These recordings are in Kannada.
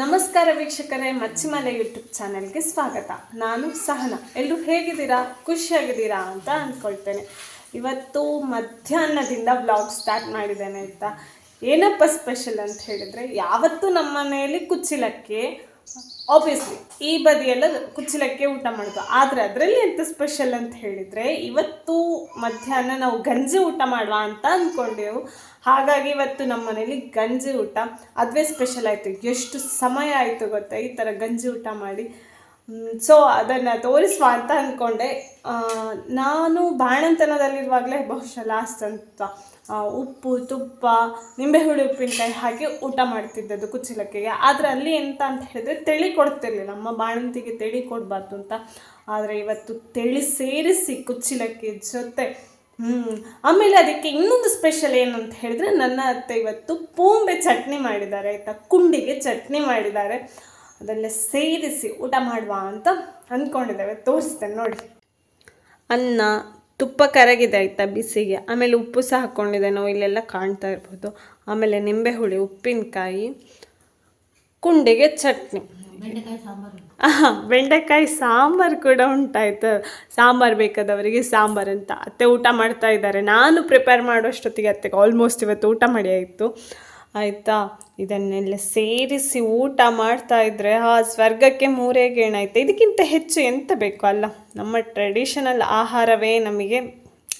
ನಮಸ್ಕಾರ ವೀಕ್ಷಕರೇ, ಮಚ್ಚಿಮಲೆ ಯೂಟ್ಯೂಬ್ ಚಾನೆಲ್ಗೆ ಸ್ವಾಗತ. ನಾನು ಸಹನ. ಎಲ್ಲರೂ ಹೇಗಿದ್ದೀರಾ? ಖುಷಿಯಾಗಿದ್ದೀರಾ ಅಂತ ಅಂದ್ಕೊಳ್ತೇನೆ. ಇವತ್ತು ಮಧ್ಯಾಹ್ನದಿಂದ ಬ್ಲಾಗ್ ಸ್ಟಾರ್ಟ್ ಮಾಡಿದ್ದೇನೆ ಅಂತ. ಏನಪ್ಪ ಸ್ಪೆಷಲ್ ಅಂತ ಹೇಳಿದರೆ, ಯಾವತ್ತೂ ನಮ್ಮ ಮನೆಯಲ್ಲಿ ಕುಚ್ಚಿಲಕ್ಕೆ ಆಬ್ವಿಯಸ್ಲಿ ಈ ಬದಿಯೆಲ್ಲ ಕುಚ್ಚಿಲಕ್ಕೆ ಊಟ ಮಾಡೋದು ಆದರೆ ಅದರಲ್ಲಿ ಎಂತ ಸ್ಪೆಷಲ್ ಅಂತ ಹೇಳಿದರೆ, ಇವತ್ತು ಮಧ್ಯಾಹ್ನ ನಾವು ಗಂಜಿ ಊಟ ಮಾಡುವ ಅಂತ ಅಂದ್ಕೊಂಡೆವು ಹಾಗಾಗಿ ಇವತ್ತು ನಮ್ಮ ಮನೇಲಿ ಗಂಜಿ ಊಟ. ಅದುವೇ ಸ್ಪೆಷಲ್ ಆಯಿತು. ಎಷ್ಟು ಸಮಯ ಆಯಿತು ಗೊತ್ತಾ? ಈ ಥರ ಗಂಜಿ ಊಟ ಮಾಡಿ. ಸೊ ಅದನ್ನು ತೋರಿಸುವ ಅಂತ ಅಂದ್ಕೊಂಡೆ ನಾನು ಬಾಣಂತನದಲ್ಲಿರುವಾಗಲೇ ಬಹುಶಃ ಲಾಸ್ಟ್ ಅಂತ ಉಪ್ಪು, ತುಪ್ಪ ನಿಂಬೆಹುಳಿ ಉಪ್ಪಿನಕಾಯಿ ಹಾಕಿ ಊಟ ಮಾಡ್ತಿದ್ದದ್ದು ಕುಚ್ಚಲಕ್ಕಿಗೆ. ಆದರೆ ಅಲ್ಲಿ ಎಂತ ಅಂತ ಹೇಳಿದ್ರೆ ತೆಳಿ ಕೊಡ್ತಿರ್ಲಿಲ್ಲ. ನಮ್ಮ ಬಾಣಂತಿಗೆ ತೆಳಿ ಕೊಡಬಾರ್ದು ಅಂತ. ಆದರೆ ಇವತ್ತು ತೆಳಿ ಸೇರಿಸಿ ಕುಚ್ಚಿಲಕ್ಕಿ ಜೊತೆ. ಹ್ಞೂ ಆಮೇಲೆ ಅದಕ್ಕೆ ಇನ್ನೊಂದು ಸ್ಪೆಷಲ್ ಏನು ಅಂತ ಹೇಳಿದ್ರೆ ನನ್ನ ಅತ್ತೆ ಇವತ್ತು ಪೂಂಬೆ ಚಟ್ನಿ ಮಾಡಿದ್ದಾರೆ, ಆಯಿತಾ? ಕುಂಡಿಗೆ ಚಟ್ನಿ ಮಾಡಿದ್ದಾರೆ. ಅದೆಲ್ಲ ಸೇರಿಸಿ ಊಟ ಮಾಡುವ ಅಂತ ಅಂದ್ಕೊಂಡಿದ್ದೇವೆ. ತೋರಿಸ್ತೇನೆ ನೋಡಿ. ಅನ್ನ ತುಪ್ಪ ಕರಗಿದೆ ಆಯ್ತಾ ಬಿಸಿಗೆ. ಆಮೇಲೆ ಉಪ್ಪು ಸಹ ಹಾಕ್ಕೊಂಡಿದೆ ನಾವು ಇಲ್ಲೆಲ್ಲ ಕಾಣ್ತಾ ಇರ್ಬೋದು. ಆಮೇಲೆ ನಿಂಬೆ ಹುಳಿ ಉಪ್ಪಿನಕಾಯಿ ಕುಂಡಿಗೆ ಚಟ್ನಿ. ಆಹಾ, ಬೆಂಡೆಕಾಯಿ ಸಾಂಬಾರು ಕೂಡ ಉಂಟಾಯ್ತು. ಸಾಂಬಾರು ಬೇಕಾದವರಿಗೆ ಸಾಂಬಾರು ಅಂತ. ಅತ್ತೆ ಊಟ ಮಾಡ್ತಾ ಇದ್ದಾರೆ. ನಾನು ಪ್ರಿಪೇರ್ ಮಾಡೋಷ್ಟೊತ್ತಿಗೆ ಅತ್ತೆಗೆ ಆಲ್ಮೋಸ್ಟ್ ಇವತ್ತು ಊಟ ಮಾಡಿ ಆಯಿತು. ಆಯಿತಾ? ಇದನ್ನೆಲ್ಲ ಸೇರಿಸಿ ಊಟ ಮಾಡ್ತಾ ಇದ್ರೆ ಆ ಸ್ವರ್ಗಕ್ಕೆ ಮೂರೇ ಗೇಣಾಯ್ತು. ಇದಕ್ಕಿಂತ ಹೆಚ್ಚು ಎಂತ ಬೇಕು ಅಲ್ಲ? ನಮ್ಮ ಟ್ರೆಡಿಷನಲ್ ಆಹಾರವೇ ನಮಗೆ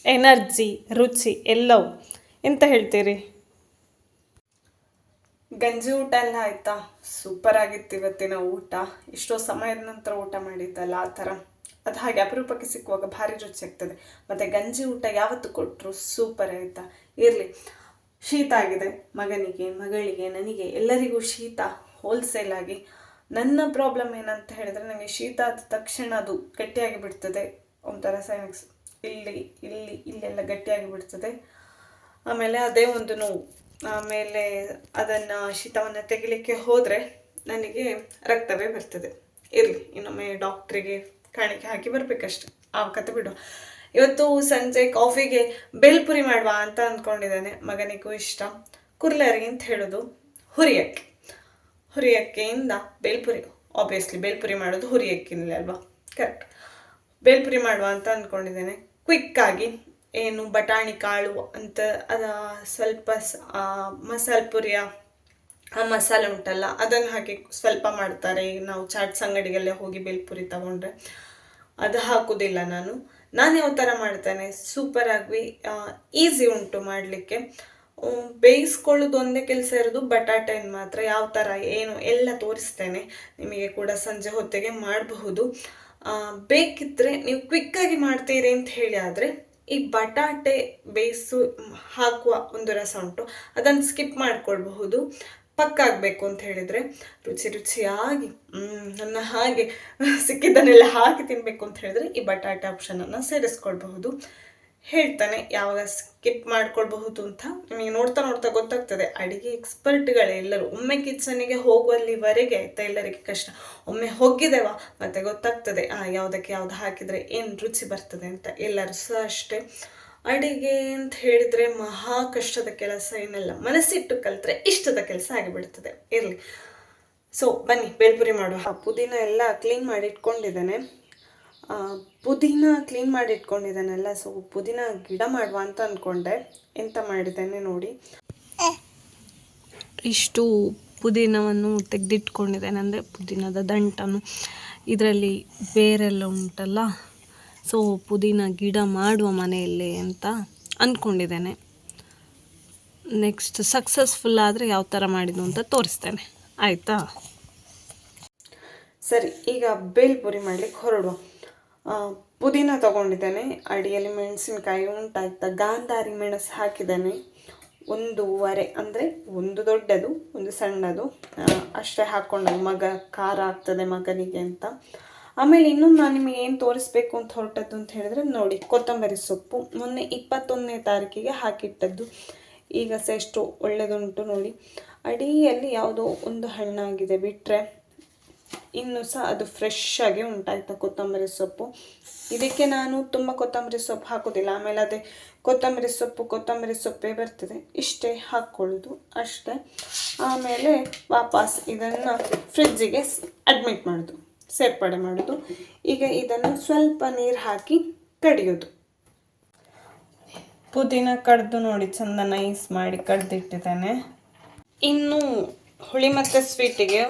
ಎನರ್ಜಿ ರುಚಿ ಎಲ್ಲವೂ. ಎಂತ ಹೇಳ್ತೀರಿ? ಗಂಜಿ ಊಟ ಎಲ್ಲ ಆಯ್ತಾ? ಸೂಪರ್ ಆಗಿತ್ತು ಇವತ್ತಿನ ಊಟ. ಎಷ್ಟೋ ಸಮಯದ ನಂತರ ಊಟ ಮಾಡಿದ್ದಲ್ಲ ಆ ಥರ. ಅದು ಹಾಗೆ ಅಪರೂಪಕ್ಕೆ ಸಿಕ್ಕುವಾಗ ಭಾರಿ ರುಚಿ ಆಗ್ತದೆ. ಮತ್ತು ಗಂಜಿ ಊಟ ಯಾವತ್ತು ಕೊಟ್ಟರು ಸೂಪರ್ ಆಯಿತಾ? ಇರಲಿ. ಶೀತ ಆಗಿದೆ. ಮಗನಿಗೆ, ಮಗಳಿಗೆ, ನನಗೆ ಎಲ್ಲರಿಗೂ ಶೀತ ಹೋಲ್ಸೇಲ್ ಆಗಿ. ನನ್ನ ಪ್ರಾಬ್ಲಮ್ ಏನಂತ ಹೇಳಿದ್ರೆ ನನಗೆ ಶೀತ ಆದ ತಕ್ಷಣ ಅದು ಗಟ್ಟಿಯಾಗಿ ಬಿಡ್ತದೆ ಒಂಥರ ಸೈನಿಕ್ಸ್ ಇಲ್ಲಿ ಇಲ್ಲಿ, ಇಲ್ಲೆಲ್ಲ ಗಟ್ಟಿಯಾಗಿ ಬಿಡ್ತದೆ. ಆಮೇಲೆ ಅದೇ ಒಂದು ನೋವು. ಆಮೇಲೆ ಅದನ್ನು ಶೀತವನ್ನು ತೆಗಿಲಿಕ್ಕೆ ಹೋದರೆ ನನಗೆ ರಕ್ತವೇ ಬರ್ತದೆ. ಇರಲಿ, ಇನ್ನೊಮ್ಮೆ ಡಾಕ್ಟ್ರಿಗೆ ಕಾಣಿಕೆ ಹಾಕಿ ಬರಬೇಕಷ್ಟೆ. ಆ ಕತೆ ಬಿಡು. ಇವತ್ತು ಸಂಜೆ ಕಾಫಿಗೆ ಬೇಲ್ಪುರಿ ಮಾಡುವ ಅಂತ ಅಂದ್ಕೊಂಡಿದ್ದಾನೆ ಮಗನಿಗೂ ಇಷ್ಟ. ಕುರ್ಲರಿ ಅಂತ ಹೇಳೋದು ಹುರಿಯಕ್ಕೆ. ಹುರಿಯಕ್ಕೆಯಿಂದ ಬೇಲ್ಪುರಿ ಆಬ್ವಿಯಸ್ಲಿ ಬೇಲ್ಪುರಿ ಮಾಡೋದು ಹುರಿಯಕ್ಕಿನಲ್ಲಿ ಅಲ್ವಾ? ಕರೆಕ್ಟ್ ಬೇಲ್ಪುರಿ ಮಾಡುವ ಅಂತ ಅಂದ್ಕೊಂಡಿದ್ದೇನೆ ಕ್ವಿಕ್ಕಾಗಿ ಏನು ಬಟಾಣಿ ಕಾಳು ಅಂತ, ಅದ ಸ್ವಲ್ಪ ಮಸಾಲೆ ಪುರಿಯ, ಆ ಮಸಾಲೆ ಉಂಟಲ್ಲ, ಅದನ್ನು ಹಾಕಿ ಸ್ವಲ್ಪ ಮಾಡ್ತಾರೆ. ನಾವು ಚಾಟ್ಸ್ ಅಂಗಡಿಗೆಲ್ಲ ಹೋಗಿ ಬೇಲ್ಪುರಿ ತಗೊಂಡ್ರೆ. ಅದು ಹಾಕೋದಿಲ್ಲ ನಾನು. ನಾನು ಯಾವ ಥರ ಮಾಡ್ತೇನೆ. ಸೂಪರ್ ಆಗಿ ಈಸಿ ಉಂಟು ಮಾಡಲಿಕ್ಕೆ. ಬೇಯಿಸ್ಕೊಳ್ಳೋದು ಒಂದೇ ಕೆಲಸ ಇರೋದು ಬಟಾಟೆನ ಮಾತ್ರ. ಯಾವ ಥರ ಏನು, ಎಲ್ಲ ತೋರಿಸ್ತೇನೆ. ನಿಮಗೆ ಕೂಡ ಸಂಜೆ ಹೊತ್ತಿಗೆ ಮಾಡಬಹುದು. ಬೇಕಿದ್ದರೆ ನೀವು ಕ್ವಿಕ್ಕಾಗಿ ಮಾಡ್ತೀರಿ ಅಂತ ಹೇಳಿ ಆದರೆ, ಈ ಬಟಾಟೆ ಬೇಯಿಸು, ಹಾಕುವ ಒಂದು ರಸ ಉಂಟು. ಅದನ್ನು ಸ್ಕಿಪ್ ಮಾಡ್ಕೊಳ್ಬಹುದು. ಪಕ್ಕ ಆಗಬೇಕು ಅಂತ ಹೇಳಿದರೆ ರುಚಿ ರುಚಿಯಾಗಿ ನನ್ನ ಹಾಗೆ ಸಿಕ್ಕಿದ್ದನ್ನೆಲ್ಲ ಹಾಕಿ ತಿನ್ನಬೇಕು ಅಂತ ಹೇಳಿದ್ರೆ ಈ ಬಟಾಟೆ ಆಪ್ಷನನ್ನು ಸೇರಿಸ್ಕೊಳ್ಬಹುದು. ಹೇಳ್ತಾನೆ, ಯಾವಾಗ ಸ್ಕಿಪ್ ಮಾಡ್ಕೊಳ್ಬಹುದು ಅಂತ ನಿಮಗೆ ನೋಡ್ತಾ ನೋಡ್ತಾ ಗೊತ್ತಾಗ್ತದೆ. ಅಡಿಗೆ ಎಕ್ಸ್ಪರ್ಟ್ಗಳೇ ಎಲ್ಲರೂ ಒಮ್ಮೆ ಕಿಚನಿಗೆ ಹೋಗುವಲ್ಲಿವರೆಗೆ, ಆಯ್ತಾ, ಎಲ್ಲರಿಗೆ ಕಷ್ಟ. ಒಮ್ಮೆ ಹೋಗಿದ್ದೇವ ಮತ್ತೆ ಗೊತ್ತಾಗ್ತದೆ. ಆ, ಯಾವುದಕ್ಕೆ ಯಾವ್ದು ಹಾಕಿದರೆ ಏನು ರುಚಿ ಬರ್ತದೆ ಅಂತ ಎಲ್ಲರೂ ಸಹ ಅಷ್ಟೇ. ಅಡಿಗೆ ಅಂತ ಹೇಳಿದರೆ ಮಹಾ ಕಷ್ಟದ ಕೆಲಸ ಏನಲ್ಲ, ಮನಸ್ಸಿಟ್ಟು ಕಲಿತ್ರೆ ಇಷ್ಟದ ಕೆಲಸ ಆಗಿಬಿಡ್ತದೆ. ಇರಲಿ. ಸೊ ಬನ್ನಿ ಬೇಲ್ಪುರಿ ಮಾಡುವ ಪುದೀನ ಎಲ್ಲ ಕ್ಲೀನ್ ಮಾಡಿ ಇಟ್ಕೊಂಡಿದ್ದಾನೆ ಪುದೀನ ಕ್ಲೀನ್ ಮಾಡಿ ಇಟ್ಕೊಂಡಿದ್ದಾನಲ್ಲ ಸೊ ಪುದೀನ ಗಿಡ ಮಾಡುವ ಅಂತ ಅಂದ್ಕೊಂಡೆ ಎಂತ ಮಾಡಿದ್ದೇನೆ ನೋಡಿ. ಇಷ್ಟು ಪುದೀನವನ್ನು ತೆಗೆದಿಟ್ಕೊಂಡಿದ್ದೇನೆ ಅಂದರೆ ಪುದೀನದ ದಂಟನ್ನು ಇದರಲ್ಲಿ ಬೇರೆಲ್ಲ ಉಂಟಲ್ಲ? ಸೊ ಪುದೀನ ಗಿಡ ಮಾಡುವ ಮನೆಯಲ್ಲಿ ಅಂತ ಅಂದ್ಕೊಂಡಿದ್ದೇನೆ ನೆಕ್ಸ್ಟ್ ಸಕ್ಸಸ್ಫುಲ್ ಆದರೆ ಯಾವ ಥರ ಮಾಡಿದ್ದು ಅಂತ ತೋರಿಸ್ತೇನೆ. ಆಯಿತಾ? ಸರಿ, ಈಗ ಬೇಲ್ಪುರಿ ಮಾಡ್ಲಿಕ್ಕೆ ಹೊರಡುವ. ಪುದೀನ ತಗೊಂಡಿದ್ದೇನೆ. ಅಡಿಯಲ್ಲಿ ಮೆಣಸಿನ್ಕಾಯಿ ಉಂಟಾಯ್ತಾ, ಗಾಂಧಾರಿ ಮೆಣಸು ಹಾಕಿದ್ದೇನೆ. ಒಂದೂವರೆ ಅಂದರೆ ಒಂದು ದೊಡ್ಡದು, ಒಂದು ಸಣ್ಣದು. ಅಷ್ಟೇ ಹಾಕ್ಕೊಂಡು ಮಗ ಖಾರ ಆಗ್ತದೆ ಮಗನಿಗೆ ಅಂತ. ಆಮೇಲೆ ಇನ್ನೊಂದು ನಾನು ನಿಮಗೆ ಏನು ತೋರಿಸ್ಬೇಕು ಅಂತ ಹೊರಟದ್ದು ಅಂತ ಹೇಳಿದ್ರೆ ನೋಡಿ, ಕೊತ್ತಂಬರಿ ಸೊಪ್ಪು. ಮೊನ್ನೆ ಇಪ್ಪತ್ತೊಂದನೇ ತಾರೀಕಿಗೆ ಹಾಕಿಟ್ಟದ್ದು. ಈಗ ಸಹ ಎಷ್ಟು ಒಳ್ಳೆಯದುಂಟು ನೋಡಿ. ಅಡಿಯಲ್ಲಿ ಯಾವುದೋ ಒಂದು ಹಣ್ಣಾಗಿದೆ ಬಿಟ್ಟರೆ ಇನ್ನು ಸಹ ಅದು ಫ್ರೆಶ್ ಆಗಿ ಉಂಟಾಯ್ತಾ ಕೊತ್ತಂಬರಿ ಸೊಪ್ಪು. ಇದಕ್ಕೆ ನಾನು ತುಂಬ ಕೊತ್ತಂಬರಿ ಸೊಪ್ಪು ಹಾಕೋದಿಲ್ಲ. ಆಮೇಲೆ ಅದೇ ಕೊತ್ತಂಬರಿ ಸೊಪ್ಪು, ಕೊತ್ತಂಬರಿ ಸೊಪ್ಪೇ ಬರ್ತದೆ. ಇಷ್ಟೇ ಹಾಕ್ಕೊಳ್ಳೋದು ಅಷ್ಟೇ. ಆಮೇಲೆ ವಾಪಸ್ ಇದನ್ನು ಫ್ರಿಜ್ಜಿಗೆ ಅಡ್ಮಿಟ್ ಮಾಡೋದು. ಸೇರ್ಪಡೆ ಮಾಡೋದು. ಈಗ ಇದನ್ನು ಸ್ವಲ್ಪ ನೀರು ಹಾಕಿ ಕಡಿಯೋದು. ಪುದೀನ ಕಡ್ದು ನೋಡಿ ಚಂದ ನೈಸ್ ಮಾಡಿ ಕಡ್ದಿಟ್ಟಿದ್ದೇನೆ. ಇನ್ನು ಹುಳಿ ಮತ್ತು ಸ್ವೀಟಿಗೆ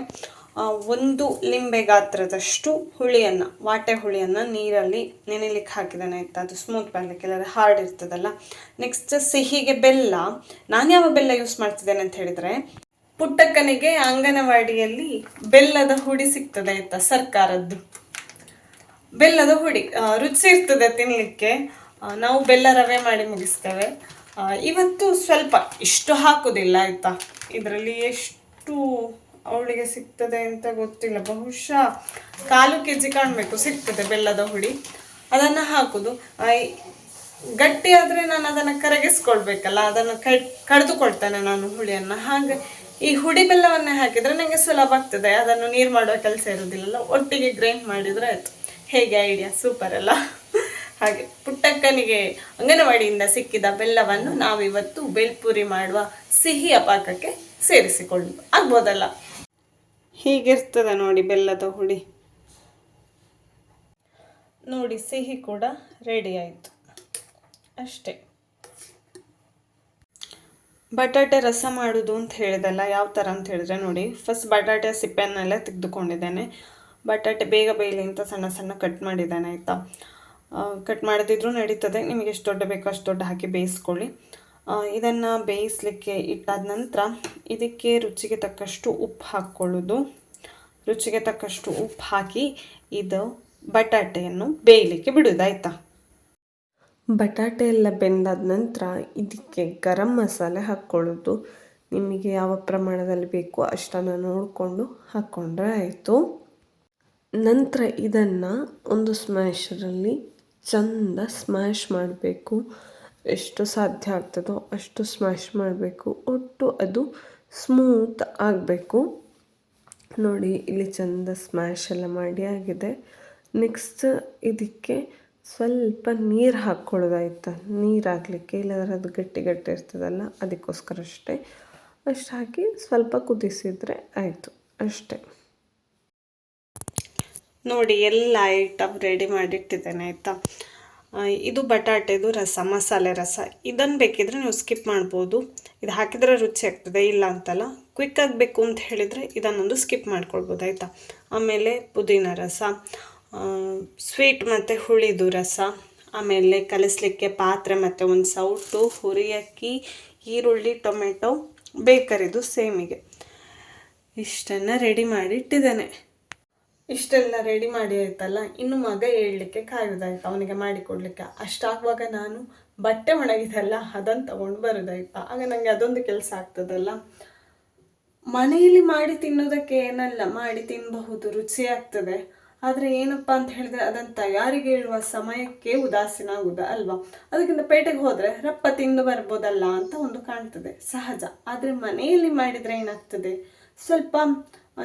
ಒಂದು ಲಿಂಬೆ ಗಾತ್ರದಷ್ಟು ಹುಳಿಯನ್ನು, ವಾಟೆ ಹುಳಿಯನ್ನು ನೀರಲ್ಲಿ ನೆನೆಲಿಕ್ಕೆ ಹಾಕಿದ್ದಾನೆ. ಆಯ್ತಾ? ಅದು ಸ್ಮೂತ್ ಬರಲಿಕ್ಕೆ, ಇಲ್ಲದ್ರೆ ಹಾರ್ಡ್ ಇರ್ತದಲ್ಲ. ನೆಕ್ಸ್ಟ್ ಸಿಹಿಗೆ ಬೆಲ್ಲ. ನಾನು ಯಾವ ಬೆಲ್ಲ ಯೂಸ್ ಮಾಡ್ತಿದ್ದೇನೆ ಅಂತ ಹೇಳಿದರೆ ಪುಟ್ಟಕ್ಕನಿಗೆ ಅಂಗನವಾಡಿಯಲ್ಲಿ ಬೆಲ್ಲದ ಹುಡಿ ಸಿಗ್ತದೆ ಆಯ್ತಾ ಸರ್ಕಾರದ್ದು. ಬೆಲ್ಲದ ಹುಡಿ ರುಚಿ ಇರ್ತದೆ ತಿನ್ನಲಿಕ್ಕೆ ನಾವು ಬೆಲ್ಲ ರವೆ ಮಾಡಿ ಮುಗಿಸ್ತೇವೆ. ಇವತ್ತು ಸ್ವಲ್ಪ ಇಷ್ಟು ಹಾಕೋದಿಲ್ಲ ಆಯ್ತಾ. ಇದರಲ್ಲಿ ಎಷ್ಟು ಅವಳಿಗೆ ಸಿಗ್ತದೆ ಅಂತ ಗೊತ್ತಿಲ್ಲ. ಬಹುಶಃ ಕಾಲು ಕೆ ಜಿ ಕಾಣಬೇಕು, ಸಿಗ್ತದೆ ಬೆಲ್ಲದ ಹುಡಿ. ಅದನ್ನು ಹಾಕೋದು. ಗಟ್ಟಿ ಆದರೆ ನಾನು ಅದನ್ನು ಕರಗಿಸ್ಕೊಳ್ಬೇಕಲ್ಲ, ಅದನ್ನು ಕಡ್, ಕಡಿದುಕೊಳ್ತೇನೆ ನಾನು ಹುಳಿಯನ್ನು. ಹಾಗೆ ಈ ಹುಡಿ ಬೆಲ್ಲವನ್ನು ಹಾಕಿದರೆ ನನಗೆ ಸುಲಭ ಆಗ್ತದೆ. ಅದನ್ನು ನೀರು ಮಾಡುವ ಕೆಲಸ ಇರೋದಿಲ್ಲ ಒಟ್ಟಿಗೆ ಗ್ರೈಂಡ್ ಮಾಡಿದರೆ ಆಯಿತು. ಹೇಗೆ ಐಡಿಯಾ ಸೂಪರ್ ಅಲ್ಲ. ಹಾಗೆ ಪುಟ್ಟಕ್ಕನಿಗೆ ಅಂಗನವಾಡಿಯಿಂದ ಸಿಕ್ಕಿದ ಬೆಲ್ಲವನ್ನು ನಾವಿವತ್ತು ಬೆಲ್ಪುರಿ ಮಾಡುವ ಸಿಹಿಯ ಪಾಕಕ್ಕೆ ಸೇರಿಸಿಕೊಂಡು ಆಗ್ಬೋದಲ್ಲ? ಹೀಗಿರ್ತದೆ ನೋಡಿ ಬೆಲ್ಲದ ಹುಡಿ ನೋಡಿ ಸಿಹಿ ಕೂಡ ರೆಡಿ ಆಯಿತು. ಅಷ್ಟೇ. ಬಟಾಟೆ ರಸ ಮಾಡೋದು ಅಂತ ಹೇಳಿದಲ್ಲ, ಯಾವ ಥರ ಅಂತ ಹೇಳಿದ್ರೆ ನೋಡಿ. ಫಸ್ಟ್ ಬಟಾಟೆ ಸಿಪ್ಪೆಯನ್ನೆಲ್ಲ ತೆಗೆದುಕೊಂಡಿದ್ದೇನೆ. ಬಟಾಟೆ ಬೇಗ ಬೇಯಲಿ ಅಂತ ಸಣ್ಣ ಸಣ್ಣ ಕಟ್ ಮಾಡಿದ್ದೇನೆ, ಆಯಿತಾ? ಕಟ್ ಮಾಡದಿದ್ರೂ ನಡೀತದೆ. ನಿಮಗೆ ಎಷ್ಟು ದೊಡ್ಡ ಬೇಕೋ ಅಷ್ಟು ದೊಡ್ಡ ಹಾಕಿ ಬೇಯಿಸ್ಕೊಳ್ಳಿ. ಇದನ್ನು ಬೇಯಿಸಲಿಕ್ಕೆ ಇಟ್ಟಾದ ನಂತರ ಇದಕ್ಕೆ ರುಚಿಗೆ ತಕ್ಕಷ್ಟು ಉಪ್ಪು ಹಾಕ್ಕೊಳ್ಳೋದು. ರುಚಿಗೆ ತಕ್ಕಷ್ಟು ಉಪ್ಪು ಹಾಕಿ ಇದು ಬಟಾಟೆಯನ್ನು ಬೇಯಲಿಕ್ಕೆ ಬಿಡೋದು, ಆಯಿತಾ? ಬಟಾಟೆ ಎಲ್ಲ ಬೆಂದಾದ ನಂತರ ಇದಕ್ಕೆ ಗರಂ ಮಸಾಲೆ ಹಾಕ್ಕೊಳ್ಳೋದು. ನಿಮಗೆ ಯಾವ ಪ್ರಮಾಣದಲ್ಲಿ ಬೇಕೋ ಅಷ್ಟನ್ನು ನೋಡಿಕೊಂಡು ಹಾಕ್ಕೊಂಡ್ರೆ ಆಯಿತು. ನಂತರ ಇದನ್ನು ಒಂದು ಸ್ಮ್ಯಾಶರಲ್ಲಿ ಚಂದ ಸ್ಮ್ಯಾಶ್ ಮಾಡಬೇಕು. ಎಷ್ಟು ಸಾಧ್ಯ ಆಗ್ತದೋ ಅಷ್ಟು ಸ್ಮ್ಯಾಶ್ ಮಾಡಬೇಕು. ಒಟ್ಟು ಅದು ಸ್ಮೂತ್ ಆಗಬೇಕು. ನೋಡಿ, ಇಲ್ಲಿ ಚಂದ ಸ್ಮ್ಯಾಶ್ ಎಲ್ಲ ಮಾಡಿ ಆಗಿದೆ. ನೆಕ್ಸ್ಟ್ ಇದಕ್ಕೆ ಸ್ವಲ್ಪ ನೀರು ಹಾಕ್ಕೊಳ್ಳೋದಾಯ್ತು. ನೀರು ಹಾಕ್ಲಿಕ್ಕೆ ಇಲ್ಲಾಂದ್ರೆ ಅದು ಗಟ್ಟಿ ಗಟ್ಟಿ ಇರ್ತದಲ್ಲ, ಅದಕ್ಕೋಸ್ಕರ ಅಷ್ಟೇ. ಅಷ್ಟು ಹಾಕಿ ಸ್ವಲ್ಪ ಕುದಿಸಿದರೆ ಆಯಿತು, ಅಷ್ಟೇ. ನೋಡಿ, ಎಲ್ಲ ಐಟಮ್ ರೆಡಿ ಮಾಡಿಟ್ಟಿದ್ದೇನೆ, ಆಯಿತಾ? ಇದು ಬಟಾಟೆದು ರಸ, ಮಸಾಲೆ ರಸ. ಇದನ್ನು ಬೇಕಿದ್ರೆ ನೀವು ಸ್ಕಿಪ್ ಮಾಡ್ಬೋದು. ಇದು ಹಾಕಿದರೆ ರುಚಿ ಆಗ್ತದೆ, ಇಲ್ಲ ಅಂತಲ್ಲ. ಕ್ವಿಕ್ ಆಗಬೇಕು ಅಂತ ಹೇಳಿದರೆ ಇದನ್ನೊಂದು ಸ್ಕಿಪ್ ಮಾಡ್ಕೊಳ್ಬೋದು, ಆಯಿತಾ? ಆಮೇಲೆ ಪುದೀನ ರಸ. ಸ್ವೀಟ್ ಮತ್ತು ಹುಳಿದು ರಸ, ಆಮೇಲೆ ಕಲಿಸ್ಲಿಕ್ಕೆ ಪಾತ್ರೆ ಮತ್ತು ಒಂದು ಸೌಟು ಹುರಿಯಕ್ಕಿ ಈರುಳ್ಳಿ, ಟೊಮೆಟೊ, ಬೇಕರಿದು ಸೇಮಿಗೆ. ಇಷ್ಟನ್ನು ರೆಡಿ ಮಾಡಿ ಇಟ್ಟಿದ್ದೇನೆ. ಇಷ್ಟೆಲ್ಲ ರೆಡಿ ಮಾಡಿ ಆಯ್ತಲ್ಲ, ಇನ್ನು ಮಗ ಹೇಳಲಿಕ್ಕೆ ಕಾಯೋದಾಯ್ತು ಅವನಿಗೆ ಮಾಡಿಕೊಡ್ಲಿಕ್ಕೆ ಅಷ್ಟಾಗುವಾಗ ನಾನು ಬಟ್ಟೆ ಒಣಗಿದೆಲ್ಲ ಅದನ್ನು ತಗೊಂಡು ಬರೋದಾಯ್ತು. ಆಗ ನನಗೆ ಅದೊಂದು ಕೆಲಸ ಆಗ್ತದಲ್ಲ. ಮನೆಯಲ್ಲಿ ಮಾಡಿ ತಿನ್ನೋದಕ್ಕೆ ಏನಲ್ಲ, ಮಾಡಿ ತಿನ್ನಬಹುದು ರುಚಿ ಆಗ್ತದೆ. ಆದರೆ ಏನಪ್ಪ ಅಂತ ಹೇಳಿದ್ರೆ ಅದನ್ನು ತಯಾರಿಗೆ ಇಳುವ ಸಮಯಕ್ಕೆ ಉದಾಸೀನ ಆಗುದ ಅಲ್ವಾ? ಅದಕ್ಕಿಂತ ಪೇಟೆಗೆ ಹೋದರೆ ರಪ್ಪ ತಿಂದು ಬರ್ಬೋದಲ್ಲ ಅಂತ ಒಂದು ಕಾಣ್ತದೆ, ಸಹಜ. ಆದರೆ ಮನೆಯಲ್ಲಿ ಮಾಡಿದರೆ ಏನಾಗ್ತದೆ? ಸ್ವಲ್ಪ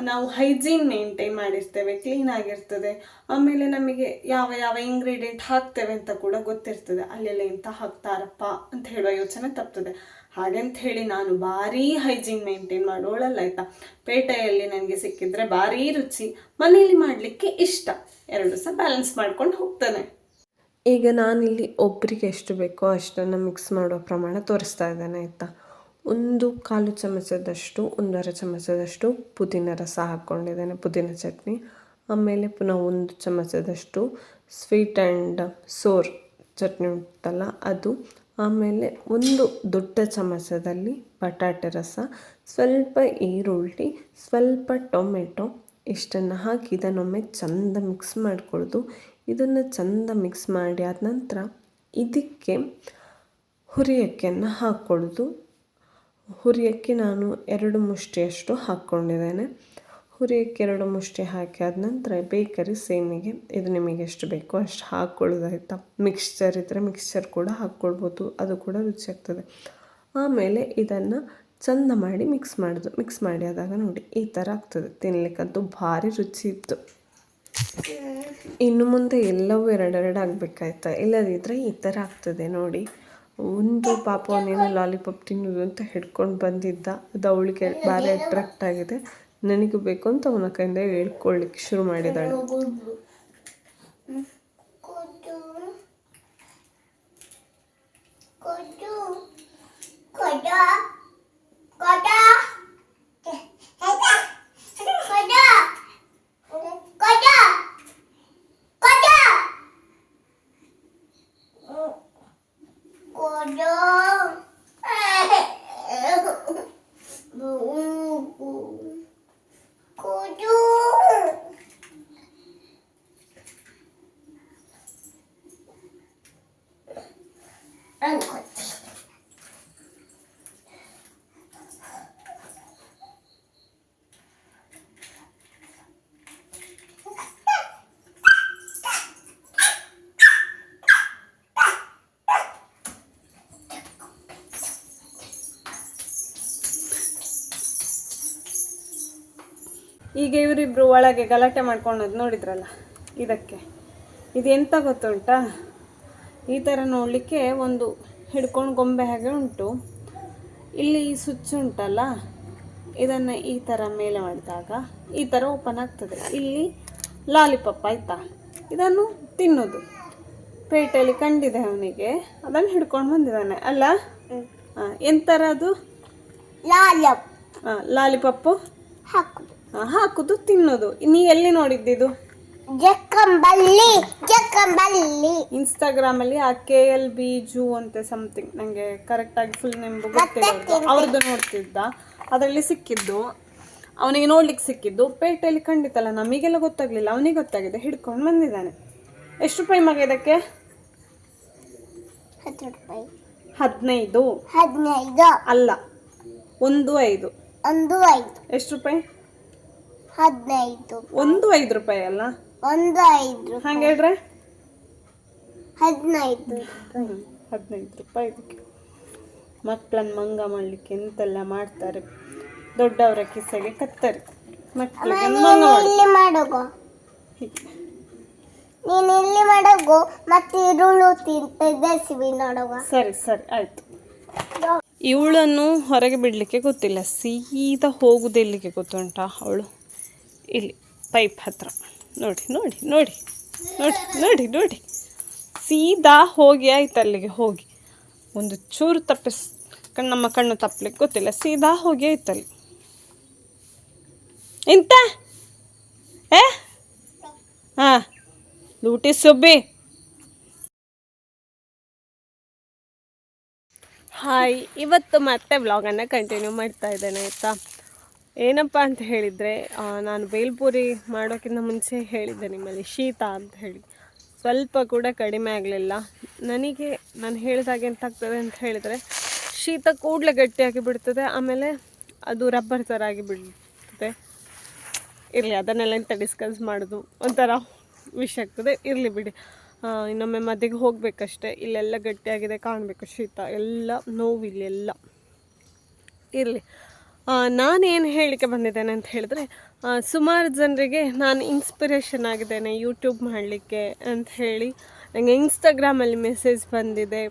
ನಾವು ಹೈಜೀನ್ ಮೇಂಟೈನ್ ಮಾಡಿರ್ತೇವೆ, ಕ್ಲೀನ್ ಆಗಿರ್ತದೆ. ಆಮೇಲೆ ನಮಗೆ ಯಾವ ಯಾವ ಇಂಗ್ರೀಡಿಯೆಂಟ್ ಹಾಕ್ತೇವೆ ಅಂತ ಕೂಡ ಗೊತ್ತಿರ್ತದೆ. ಅಲ್ಲೆಲ್ಲ ಎಂತ ಹಾಕ್ತಾರಪ್ಪ ಅಂತ ಹೇಳುವ ಯೋಚನೆ ತಪ್ತದೆ. ಹಾಗಂತ ಹೇಳಿ ನಾನು ಭಾರೀ ಹೈಜೀನ್ ಮೇಂಟೈನ್ ಮಾಡೋಳಲ್ಲ ಆಯ್ತಾ? ಪೇಟೆಯಲ್ಲಿ ನನಗೆ ಸಿಕ್ಕಿದ್ರೆ ಭಾರೀ ರುಚಿ ಮನೆಯಲ್ಲಿ ಮಾಡಲಿಕ್ಕೆ ಇಷ್ಟ. ಎರಡು ಸಹ ಬ್ಯಾಲೆನ್ಸ್ ಮಾಡ್ಕೊಂಡು ಹೋಗ್ತಾನೆ. ಈಗ ನಾನಿಲ್ಲಿ ಒಬ್ಬರಿಗೆ ಎಷ್ಟು ಬೇಕೋ ಅಷ್ಟನ್ನು ಮಿಕ್ಸ್ ಮಾಡೋ ಪ್ರಮಾಣ ತೋರಿಸ್ತಾ ಇದ್ದೇನೆ, ಆಯ್ತಾ? ಒಂದು ಕಾಲು ಚಮಚದಷ್ಟು, ಒಂದೂವರೆ ಚಮಚದಷ್ಟು ಪುದೀನ ರಸ ಹಾಕ್ಕೊಂಡಿದ್ದೇನೆ, ಪುದೀನ ಚಟ್ನಿ. ಆಮೇಲೆ ಪುನಃ ಒಂದು ಚಮಚದಷ್ಟು ಸ್ವೀಟ್ ಆ್ಯಂಡ್ ಸೋರ್ ಚಟ್ನಿ ಉಂಟಲ್ಲ, ಅದು ಆಮೇಲೆ ಒಂದು ದೊಡ್ಡ ಚಮಚದಲ್ಲಿ ಬಟಾಟೆ ರಸ, ಸ್ವಲ್ಪ ಈರುಳ್ಳಿ, ಸ್ವಲ್ಪ ಟೊಮೆಟೊ, ಇಷ್ಟನ್ನು ಹಾಕಿ ಇದನ್ನೊಮ್ಮೆ ಚಂದ ಮಿಕ್ಸ್ ಮಾಡಿಕೊಳ್ದು ಇದನ್ನು ಚೆಂದ ಮಿಕ್ಸ್ ಮಾಡಿ ಆದ ನಂತರ ಇದಕ್ಕೆ ಹುರಿಯಕ್ಕಿಯನ್ನು ಹಾಕ್ಕೊಳ್ಳೋದು ಹುರಿಯಕ್ಕಿ ನಾನು ಎರಡು ಮುಷ್ಟಿಯಷ್ಟು ಹಾಕ್ಕೊಂಡಿದ್ದೇನೆ. ಹುರಿಯಕ್ಕೆ ಎರಡು ಮುಷ್ಟಿ ಹಾಕಿ ಆದ ನಂತರ ಬೇಕರಿ ಸೇಮಿಗೆ, ಇದು ನಿಮಗೆ ಎಷ್ಟು ಬೇಕೋ ಅಷ್ಟು ಹಾಕ್ಕೊಳ್ಳೋದಾಯ್ತಾ? ಮಿಕ್ಸ್ಚರ್ ಇದ್ದರೆ ಮಿಕ್ಸ್ಚರ್ ಕೂಡ ಹಾಕ್ಕೊಳ್ಬೋದು, ಅದು ಕೂಡ ರುಚಿ ಆಗ್ತದೆ. ಆಮೇಲೆ ಇದನ್ನು ಚಂದ ಮಾಡಿ ಮಿಕ್ಸ್ ಮಾಡೋದು. ಮಿಕ್ಸ್ ಮಾಡಿ ಆದಾಗ ನೋಡಿ, ಈ ಥರ ಆಗ್ತದೆ. ತಿನ್ಲಿಕ್ಕಂತೂ ಭಾರಿ ರುಚಿ ಇತ್ತು. ಇನ್ನು ಮುಂದೆ ಎಲ್ಲವೂ ಎರಡೆರಡು ಆಗಬೇಕಾಯ್ತಾ? ಇಲ್ಲದಿದ್ದರೆ ಈ ಥರ ಆಗ್ತದೆ ನೋಡಿ. ಒಂದು ಪಾಪ ಅವನೇನೋ ಲಾಲಿಪಾಪ್ ತಿನ್ನೋದು ಅಂತ ಹಿಡ್ಕೊಂಡು ಬಂದಿದ್ದ. ಅದು ಅವಳಿಗೆ ಭಾರಿ ಅಟ್ರಾಕ್ಟ್ ಆಗಿದೆ. ನನಗೆ ಬೇಕು ಅಂತ ಅವನ ಕೈಯಿಂದ ಹೇಳ್ಕೊಳ್ಳಿಕ್ಕೆ ಶುರು ಮಾಡಿದಾಳೆ ಈಗ ಇವರಿಬ್ರು ಒಳಗೆ ಗಲಾಟೆ ಮಾಡ್ಕೊಂಡದ್ದು ನೋಡಿದ್ರಲ್ಲ ಇದಕ್ಕೆ. ಇದು ಎಂತ ಗೊತ್ತುಂಟಾ? ಈ ಥರ ನೋಡಲಿಕ್ಕೆ ಒಂದು ಹಿಡ್ಕೊಂಡು ಗೊಂಬೆ ಹಾಗೆ ಉಂಟು. ಇಲ್ಲಿ ಈ ಸ್ವಿಚ್ ಉಂಟಲ್ಲ ಇದನ್ನು ಈ ಥರ ಮೇಲೆ ಮಾಡಿದಾಗ ಈ ಥರ ಓಪನ್ ಆಗ್ತದೆ. ಇಲ್ಲಿ ಲಾಲಿಪಪ್ ಆಯಿತಾ? ಇದನ್ನು ತಿನ್ನೋದು. ಪೇಟೆಯಲ್ಲಿ ಕಂಡಿದೆ ಅವನಿಗೆ. ಅದನ್ನು ಹಿಡ್ಕೊಂಡು ಬಂದಿದ್ದಾನೆ. ಅಲ್ಲ? ಎಂಥರ ಅದು ಲಾಲಿಪಪ್ಪು ಹಾಕುದು. ಹಾಕುದು ತಿನ್ನೋದು. ನೀ ಎಲ್ಲಿ ನೋಡಿದ್ದಿದು? ಜಕ್ಕಂಬಲ್ಲಿ ಜಕ್ಕಂಬಲ್ಲಿ ಇನ್ಸ್ಟಾಗ್ರಾಮ್ ಅಲ್ಲಿ ಆ ಕೆ ಎಲ್ ಬಿ ಜೂ ಅಂತ ಸಮಥಿಂಗ್ ನಂಗೆ ಕರೆಕ್ಟ್ ಆಗಿ ಫುಲ್ ನೇಮ್ ಗೊತ್ತಿಲ್ಲ ಅವ್ರದ್ದು ನೋಡ್ತಿದ್ದ. ಅದರಲ್ಲಿ ಸಿಕ್ಕಿದ್ದು ಅವನಿಗೆ ನೋಡ್ಲಿಕ್ಕೆ ಸಿಕ್ಕಿದ್ದು ಪೇಟೆಯಲ್ಲಿ ಖಂಡಿತಲ್ಲ ನಮಗೆಲ್ಲ ಗೊತ್ತಾಗ್ಲಿಲ್ಲ. ಅವನಿಗೆ ಗೊತ್ತಾಗಿದೆ. ಹಿಡ್ಕೊಂಡು ಬಂದಿದ್ದಾನೆ. ಎಷ್ಟು ರೂಪಾಯಿ ಮಗ ಇದಕ್ಕೆ? ಹತ್ತು ರೂಪಾಯಿ. ಹದಿನೈದು. ಹದಿನೈದು. ಅಲ್ಲ ಒಂದು ಐದು. ಒಂದು ಐದು. ಎಷ್ಟು ರೂಪಾಯಿ? ಹದಿನೈದು ಒಂದು ಐದು ರೂಪಾಯಿ ಅಲ್ಲ? ಒಂದು ಐದು ಹಂಗೆ ಹೇಳ್ರೆ? ಹದಿನೈದು ಹದಿನೈದು ರೂಪಾಯಿ ಇದಕ್ಕೆ. ಮಕ್ಕಳನ್ನ ಮಂಗ ಮಾಡಲಿಕ್ಕೆ ಎಂತೆಲ್ಲ ಮಾಡ್ತಾರೆ. ದೊಡ್ಡವರ ಕಿಸೆಗೆ ಕತ್ತರಿ. ಮಕ್ಕಳಿಗೆ ಮಂಗ ಇಲ್ಲಿ ಮಾಡೋಗು. ನೀನು ಇಲ್ಲಿ ಮಾಡೋಗು ಮತ್ತೆ ಇರುಳು ತಿಂತಿದ್ದೆ ಸಿವಿ ನೋಡುವ ಸರಿ ಸರಿ ಆಯ್ತು. ಇವಳನ್ನು ಹೊರಗೆ ಬಿಡಲಿಕ್ಕೆ ಗೊತ್ತಿಲ್ಲ. ಸೀದಾ ಹೋಗುದು ಗೊತ್ತುಂಟ ಗೊತ್ತುಂಟಾ ಅವಳು? ಇಲ್ಲಿ ಪೈಪ್ ಹತ್ರ. ನೋಡಿ ನೋಡಿ ನೋಡಿ ನೋಡಿ ನೋಡಿ ನೋಡಿ. ಸೀದಾ ಹೋಗಿ ಆಯ್ತು ಅಲ್ಲಿಗೆ, ಹೋಗಿ. ಒಂದು ಚೂರು ತಪ್ಪಿಸ್ ಕಣ್ಣು ನಮ್ಮ ಕಣ್ಣು ತಪ್ಪಲಿಕ್ಕೆ ಗೊತ್ತಿಲ್ಲ. ಸೀದಾ ಹೋಗಿ ಆಯ್ತು ಅಲ್ಲಿ. ಎಂತ? ಏ? ಹಾಂ. ಲೂಟಿ ಸುಬ್ಬಿ. ಹಾಯ್, ಇವತ್ತು ಮತ್ತೆ ವ್ಲಾಗನ್ನು ಕಂಟಿನ್ಯೂ ಮಾಡ್ತಾ ಇದ್ದೇನೆ, ಆಯಿತಾ? ಏನಪ್ಪ ಅಂತ ಹೇಳಿದರೆ ನಾನು ಬೇಲ್ಪುರಿ ಮಾಡೋಕ್ಕಿಂತ ಮುಂಚೆ ಹೇಳಿದ್ದೆ ನಿಮ್ಮಲ್ಲಿ ಶೀತ ಅಂತ ಹೇಳಿ. ಸ್ವಲ್ಪ ಕೂಡ ಕಡಿಮೆ ಆಗಲಿಲ್ಲ. ನನಗೆ, ನಾನು ಹೇಳಿದಾಗ ಎಂತಾಗ್ತದೆ ಅಂತ ಹೇಳಿದರೆ, ಶೀತ ಕೂಡಲೇ ಗಟ್ಟಿಯಾಗಿ ಬಿಡ್ತದೆ, ಆಮೇಲೆ ಅದು ರಬ್ಬರ್ ಥರ ಆಗಿ ಬಿಡ್ತದೆ. ಇರಲಿ, ಅದನ್ನೆಲ್ಲ ಎಂತ ಡಿಸ್ಕಸ್ ಮಾಡೋದು? ಒಂಥರ ವಿಷಯ ಆಗ್ತದೆ. ಇರಲಿ ಬಿಡಿ. ಇನ್ನೊಮ್ಮೆ ಮದ್ದಿಗೆ ಹೋಗಬೇಕಷ್ಟೇ. ಇಲ್ಲೆಲ್ಲ ಗಟ್ಟಿಯಾಗಿದೆ, ಕಾಣಬೇಕು ಶೀತ. ಎಲ್ಲ ನೋವು ಇಲ್ಲೆಲ್ಲ ಇರಲಿ. ನಾನೇನು ಹೇಳಲಿಕ್ಕೆ ಬಂದಿದ್ದೇನೆ ಅಂತ ಹೇಳಿದ್ರೆ ಸುಮಾರು ಜನರಿಗೆ ನಾನು ಇನ್ಸ್ಪಿರೇಷನ್ ಆಗಿದ್ದೇನೆ ಯೂಟ್ಯೂಬ್ ಮಾಡಲಿಕ್ಕೆ ಅಂತ ಹೇಳಿ. ನನಗೆ ಇನ್ಸ್ಟಾಗ್ರಾಮಲ್ಲಿ ಮೆಸೇಜ್ ಬಂದಿದೆ,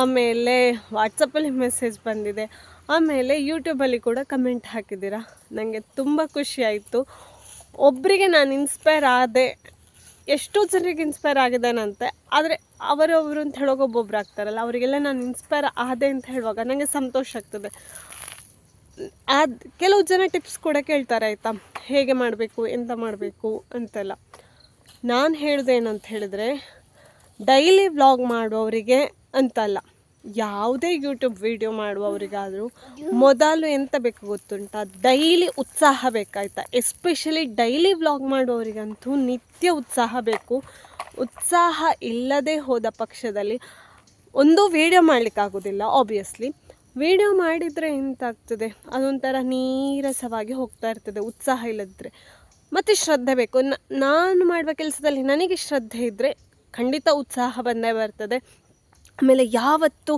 ಆಮೇಲೆ ವಾಟ್ಸಪ್ಪಲ್ಲಿ ಮೆಸೇಜ್ ಬಂದಿದೆ, ಆಮೇಲೆ ಯೂಟ್ಯೂಬಲ್ಲಿ ಕೂಡ ಕಮೆಂಟ್ ಹಾಕಿದ್ದೀರಾ? ನನಗೆ ತುಂಬ ಖುಷಿ ಆಯಿತು. ಒಬ್ಬರಿಗೆ ನಾನು ಇನ್ಸ್ಪೈರ್ ಆದೆ, ಎಷ್ಟೋ ಜನರಿಗೆ ಇನ್ಸ್ಪೈರ್ ಆಗಿದ್ದಾನಂತೆ ಆದರೆ ಅವರವರು ಅಂತ ಹೇಳೋಕೆ ಒಬ್ಬೊಬ್ರು ಆಗ್ತಾರಲ್ಲ, ಅವರಿಗೆಲ್ಲ ನಾನು ಇನ್ಸ್ಪೈರ್ ಆದೆ ಅಂತ ಹೇಳುವಾಗ ನನಗೆ ಸಂತೋಷ ಆಗ್ತದೆ. ಅದು ಕೆಲವು ಜನ ಟಿಪ್ಸ್ ಕೂಡ ಕೇಳ್ತಾರೆ, ಆಯಿತಾ? ಹೇಗೆ ಮಾಡಬೇಕು? ಎಂತ ಮಾಡಬೇಕು? ಅಂತೆಲ್ಲ. ನಾನು ಹೇಳೋದೇನಂತ ಹೇಳಿದರೆ, ಡೈಲಿ ವ್ಲಾಗ್ ಮಾಡುವವರಿಗೆ ಅಂತಲ್ಲ. ಯಾವುದೇ ಯೂಟ್ಯೂಬ್ ವಿಡಿಯೋ ಮಾಡುವವರಿಗಾದರೂ ಮೊದಲು ಎಂತ ಬೇಕು ಗೊತ್ತುಂಟ? ಡೈಲಿ ಉತ್ಸಾಹ ಬೇಕಾಯ್ತಾ? ಎಸ್ಪೆಷಲಿ ಡೈಲಿ ವ್ಲಾಗ್ ಮಾಡುವವರಿಗಂತೂ ನಿತ್ಯ ಉತ್ಸಾಹ ಬೇಕು. ಉತ್ಸಾಹ ಇಲ್ಲದೆ ಹೋದ ಪಕ್ಷದಲ್ಲಿ ಒಂದು ವಿಡಿಯೋ ಮಾಡಲಿಕ್ಕಾಗೋದಿಲ್ಲ ಆಬ್ವಿಯಸ್ಲಿ ವಿಡಿಯೋ ಮಾಡಿದರೆ ಎಂತಾಗ್ತದೆ? ಅದೊಂಥರ ನೀರಸವಾಗಿ ಹೋಗ್ತಾ ಇರ್ತದೆ, ಉತ್ಸಾಹ ಇಲ್ಲದಿದ್ದರೆ ಮತ್ತು ಶ್ರದ್ಧೆ ಬೇಕು. ನಾನು ಮಾಡುವ ಕೆಲಸದಲ್ಲಿ ನನಗೆ ಶ್ರದ್ಧೆ ಇದ್ದರೆ ಖಂಡಿತ ಉತ್ಸಾಹ ಬಂದೇ ಬರ್ತದೆ. ಆಮೇಲೆ ಯಾವತ್ತು